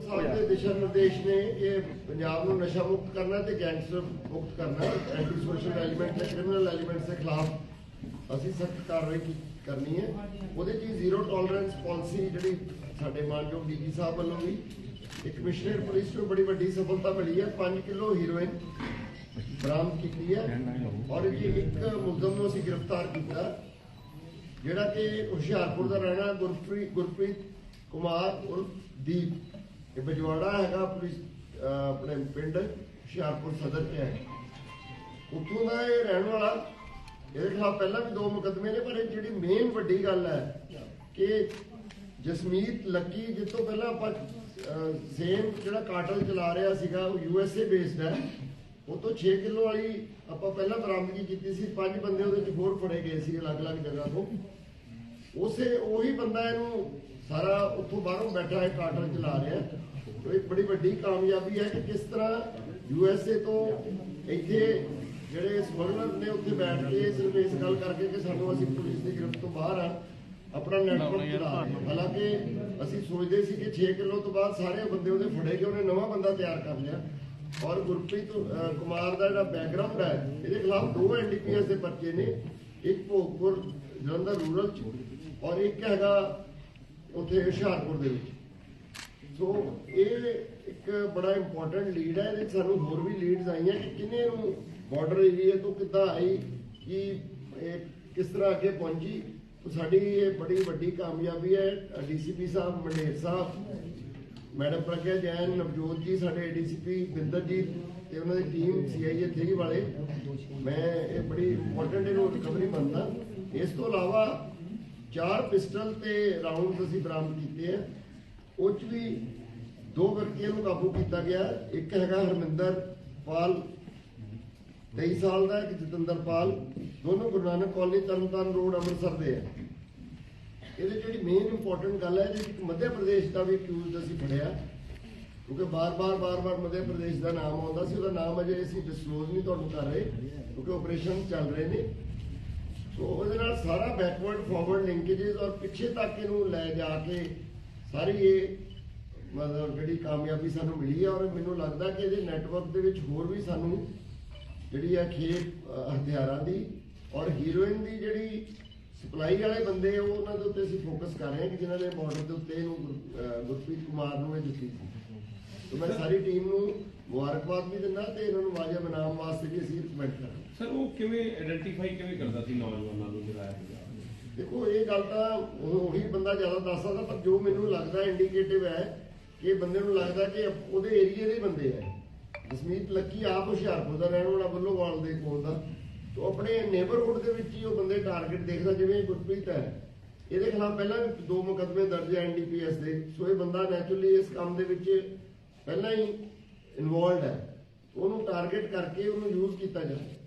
ਦੇ ਦਿਸ਼ਾ ਨਿਰਦੇਸ਼ ਨੇ ਇਹ ਪੰਜਾਬ ਨੂੰ ਨਸ਼ਾ ਮੁਕਤ ਕਰਨਾ ਤੇ ਗੈਂਗਸਟਰ ਮੁਕਤ ਕਰਨਾ ਐਂਟੀ ਸੋਸ਼ਲ ਐਲੀਮੈਂਟ ਤੇ ਕ੍ਰਿਮੀਨਲ ਐਲੀਮੈਂਟਸ ਦੇ ਖਿਲਾਫ ਅਸੀਂ ਸਖਤ ਕਾਰਵਾਈ ਕਰਨੀ ਹੈ। ਉਹਦੇ 'ਚ ਜ਼ੀਰੋ ਟੋਲਰੈਂਸ ਪਾਲਿਸੀ ਜਿਹੜੀ ਸਾਡੇ ਮਾਨਯੋਗ ਡੀਜੀ ਸਾਹਿਬ ਵੱਲੋਂ ਵੀ ਇੱਕ ਕਮਿਸ਼ਨਰ ਪੁਲਿਸ ਨੂੰ ਬੜੀ ਵੱਡੀ ਸਫਲਤਾ ਮਿਲੀ ਹੈ। 5 ਕਿਲੋ ਹੀਰੋਇਨ ਬਰਾਮਦ ਕੀਤੀ ਹੈ ਔਰ ਇਹ ਇੱਕ ਮੁਲਜ਼ਮ ਨੂੰ ਅਸੀਂ ਗ੍ਰਿਫਤਾਰ ਕੀਤਾ। ਜਿਹੜਾ ਕਿ ਹੁਸ਼ਿਆਰਪੁਰ ਦਾ ਰਹਿਣਾ ਗੁਰਪ੍ਰੀਤ ਗੁਰਪ੍ਰੀਤ ਕੁਮਾਰ ਉਰਫ ਦੀਪ ਇਹ ਬਜਵਾੜਾ ਹੈਗਾ ਪੁਲਿਸ ਆਪਣੇ ਪਿੰਡ ਹੁਸ਼ਿਆਰਪੁਰ ਸਦਰ ਚ ਹੈ। ਉੱਥੋਂ ਦਾ ਇਹ ਰਹਿਣ ਵਾਲਾ, ਇਹਦੇ ਖਿਲਾਫ ਪਹਿਲਾਂ ਵੀ ਦੋ ਮੁਕੱਦਮੇ ਨੇ, ਪਰ ਇਹ ਜਿਹੜੀ ਮੇਨ ਵੱਡੀ ਗੱਲ ਹੈ ਕਿ ਜਸਮੀਤ ਲੱਕੀ ਜਿਸ ਪਹਿਲਾਂ ਆਪਾਂ ਸੇਮ ਜਿਹੜਾ ਕਾਟਲ ਚਲਾ ਰਿਹਾ ਸੀਗਾ, ਉਹ ਯੂ ਐਸ ਏ ਬੇਸਡ ਹੈ। ਉਹ ਤੋਂ 6 ਕਿਲੋ ਵਾਲੀ ਆਪਾਂ ਪਹਿਲਾਂ ਬਰਾਮਦਗੀ ਕੀਤੀ ਸੀ, ਪੰਜ ਬੰਦੇ ਉਹਦੇ ਚ ਹੋਰ ਫੜੇ ਗਏ ਸੀ ਅਲੱਗ-ਅਲੱਗ ਜਗ੍ਹਾ ਤੋਂ। ਉਸੇ ਉਹੀ ਬੰਦਾ ਇਹਨੂੰ ਸਾਰਾ ਉੱਥੋਂ ਬਾਹਰੋਂ ਬੈਠਾ ਹੈ ਕਾਟਲ ਚਲਾ ਰਿਹਾ ਤੋ ਇੱਕ ਬੜੀ ਵੱਡੀ ਕਾਮਯਾਬੀ ਹੈ ਕਿ ਕਿਸ ਤਰ੍ਹਾਂ ਯੂ ਐਸ ਏ ਤੋਂ ਇੱਥੇ ਜਿਹੜੇ ਸਮਗਲਰ ਨੇ ਉੱਥੇ ਬੈਠ ਕੇ ਸਿਰਫ ਇਸ ਗੱਲ ਕਰਕੇ ਕਿ ਸਾਨੂੰ ਅਸੀਂ ਪੁਲਿਸ ਦੀ ਗ੍ਰਿਫਤ ਤੋਂ ਬਾਹਰ ਆ, ਆਪਣਾ ਨੈਟਵਰਕ ਚਲਾ ਰਹੇ ਹਾਲਾਂਕਿ ਅਸੀਂ ਸੋਚਦੇ ਸੀ ਕਿ 6 ਕਿਲੋ ਤੋਂ ਬਾਅਦ ਸਾਰੇ ਬੰਦੇ ਉਹਦੇ ਫੜੇ ਗਏ, ਉਹਨੇ ਨਵਾਂ ਬੰਦਾ ਤਿਆਰ ਕਰ ਲਿਆ। ਔਰ ਗੁਰਪ੍ਰੀਤ ਕੁਮਾਰ ਦਾ ਜਿਹੜਾ ਬੈਕਗ੍ਰਾਉਂਡ ਹੈ, ਇਹਦੇ ਖਿਲਾਫ ਦੋ ਐਨਡੀਪੀਐਸ ਦੇ ਪਰਚੇ ਨੇ। ਇੱਕ ਭੋਗਪੁਰ ਜਲੰਧਰ ਰੂਰਲ ਚ ਔਰ ਇੱਕ ਹੈਗਾ ਉੱਥੇ ਹੁਸ਼ਿਆਰਪੁਰ ਦੇ ਵਿੱਚ। ਸੋ ਇਹ ਇੱਕ ਬੜਾ ਇੰਪੋਰਟੈਂਟ ਲੀਡ ਹੈ, ਇਹਦੇ ਸਾਨੂੰ ਹੋਰ ਵੀ ਲੀਡਸ ਆਈਆਂ ਕਿ ਕਿਨੇ ਨੂੰ ਬਾਰਡਰ ਏਰੀਆ ਤੋਂ ਕਿੱਦਾਂ ਆਈ, ਕਿ ਇਹ ਕਿਸ ਤਰ੍ਹਾਂ ਅੱਗੇ ਪਹੁੰਚੀ। ਸਾਡੀ ਇਹ ਬੜੀ ਵੱਡੀ ਕਾਮਯਾਬੀ ਹੈ, ਡੀਸੀਪੀ ਸਾਹਿਬ, ਮੰਡੇਰ ਸਾਹਿਬ ਮੈਡਮ ਪ੍ਰਗਿਆ ਜੈਨ, ਨਵਜੋਤ ਜੀ, ਸਾਡੇ ਡੀਸੀਪੀ ਬਿੰਦਰਜੀਤ ਤੇ ਉਹਨਾਂ ਦੀ ਟੀਮ ਸੀਆਈਏ 3 ਵਾਲੇ। ਮੈਂ ਇਹ ਬੜੀ ਇੰਪੋਰਟੈਂਟ ਇਹਨੂੰ ਰਿਕਵਰੀ ਮੰਨਦਾ। ਇਸ ਤੋਂ ਇਲਾਵਾ ਚਾਰ ਪਿਸਟਲ ਤੇ ਰਾਉਂਡ ਅਸੀਂ ਬਰਾਮਦ ਕੀਤੇ ਆ। ਉਹ 'ਚ ਵੀ ਦੋ ਵਿਅਕਤੀਆਂ ਨੂੰ ਕਾਬੂ ਕੀਤਾ ਗਿਆ। ਇੱਕ ਹੈਗਾ ਹਰਮਿੰਦਰ ਪਾਲ 23 ਸਾਲ ਦਾ, ਇੱਕ ਜਤਿੰਦਰ ਪਾਲ। ਦੋਨੋਂ ਗੁਰੂ ਨਾਨਕ ਕਾਲਨੀ ਤਰਨਤਾਰਨ ਰੋਡ, ਅੰਮ੍ਰਿਤਸਰ ਦੇ ਆ। ਇਹਦੇ ਜਿਹੜੀ ਮੇਨ ਇੰਪੋਰਟੈਂਟ ਗੱਲ ਹੈ ਇਹਦੇ ਮੱਧ ਪ੍ਰਦੇਸ਼ ਦਾ ਵੀ ਅਕਿਊਜ਼ਡ ਅਸੀਂ ਫੜਿਆ, ਕਿਉਂਕਿ ਬਾਰ-ਬਾਰ ਬਾਰ-ਬਾਰ ਮੱਧ ਪ੍ਰਦੇਸ਼ ਦਾ ਨਾਮ ਆਉਂਦਾ ਸੀ, ਉਹਦਾ ਨਾਮ ਅਜੇ ਅਸੀਂ ਡਿਸਕਲੋਜ਼ ਨਹੀਂ ਤੁਹਾਨੂੰ ਕਰ ਰਹੇ, ਕਿਉਂਕਿ ਆਪਰੇਸ਼ਨ ਚੱਲ ਰਹੇ ਨੇ। ਸੋ ਉਹਦੇ ਨਾਲ ਸਾਰਾ ਬੈਕਵਰਡ ਫਾਰਵਰਡ ਲਿੰਕੇजेस ਔਰ ਪਿੱਛੇ ਤੱਕ ਇਹਨੂੰ ਲੈ ਜਾ ਕੇ ਸਾਰੀ ਇਹ ਮਤਲਬ ਜਿਹੜੀ ਕਾਮਯਾਬੀ ਸਾਨੂੰ ਮਿਲੀ ਹੈ ਔਰ ਮੈਨੂੰ ਲੱਗਦਾ ਕਿ ਇਹਦੇ ਨੈਟਵਰਕ ਦੇ ਵਿੱਚ ਹੋਰ ਵੀ ਸਾਨੂੰ ਜਿਹੜੀ ਹੈ ਖੇਪ ਹਥਿਆਰਾਂ ਦੀ ਔਰ ਹੀਰੋਇਨ ਦੀ ਜਿਹੜੀ ਸਪਲਾਈ ਵਾਲੇ ਬੰਦੇ ਆ, ਉਹ ਉਹਨਾਂ ਦੇ ਉੱਤੇ ਅਸੀਂ ਫੋਕਸ ਕਰ ਰਹੇ ਹਾਂ ਕਿ ਜਿਨ੍ਹਾਂ ਨੇ ਬਾਰਡਰ ਦੇ ਉੱਤੇ ਇਹਨੂੰ ਗੁਰਪ੍ਰੀਤ ਕੁਮਾਰ ਨੂੰ ਇਹ ਦਿੱਤੀ ਸੀ। ਤੇ ਮੈਂ ਸਾਰੀ ਟੀਮ ਨੂੰ ਮੁਬਾਰਕਬਾਦ ਵੀ ਦਿੰਦਾ ਤੇ ਇਹਨਾਂ ਨੂੰ ਵਾਜਬ ਇਨਾਮ ਵਾਸਤੇ ਵੀ ਅਸੀਂ ਰਿਕਮੈਂਡ ਕਰਾਂਗੇ ਸਰ ਉਹ ਕਿਵੇਂ ਆਇਡੈਂਟੀਫਾਈ ਕਿਵੇਂ ਕਰਦਾ ਸੀ ਨੌਜਵਾਨਾਂ ਨੂੰ ਜਿਹੜਾ ਹੈਗਾ? ਦੇਖੋ ਇਹ ਗੱਲ ਤਾਂ ਉਹ- ਉਹੀ ਬੰਦਾ ਜ਼ਿਆਦਾ ਦੱਸ ਸਕਦਾ ਪਰ ਜੋ ਮੈਨੂੰ ਲੱਗਦਾ ਇੰਡੀਕੇਟਿਵ ਹੈ ਕਿ ਇਹ ਬੰਦੇ ਨੂੰ ਲੱਗਦਾ ਕਿ ਉਹਦੇ ਏਰੀਏ ਦੇ ਹੀ ਬੰਦੇ ਹੈ। ਜਸਮੀਤ ਲੱਕੀ ਆਪ ਹੁਸ਼ਿਆਰਪੁਰ ਦਾ ਰਹਿਣ ਵਾਲਾ ਬੱਲੋਵਾਲ ਦੇ ਕੋਲ ਦਾ। ਤੋਂ ਆਪਣੇ ਨੇਬਰਹੁੱਡ ਦੇ ਵਿੱਚ ਹੀ ਉਹ ਬੰਦੇ ਟਾਰਗੇਟ ਦੇਖਦਾ ਜਿਵੇਂ ਗੁਰਪ੍ਰੀਤ ਹੈ। ਇਹਦੇ ਖਿਲਾਫ ਪਹਿਲਾਂ ਵੀ ਦੋ ਮੁਕੱਦਮੇ ਦਰਜ ਹੈ ਐਨਡੀਪੀਐਸ ਦੇ। ਸੋ ਇਹ ਬੰਦਾ ਨੈਚੁਰਲੀ ਇਸ ਕੰਮ ਦੇ ਵਿੱਚ ਪਹਿਲਾਂ ਹੀ ਇਨਵੋਲਡ ਹੈ। ਉਹਨੂੰ ਟਾਰਗੇਟ ਕਰਕੇ ਉਹਨੂੰ ਯੂਜ਼ ਕੀਤਾ ਜਾਂਦਾ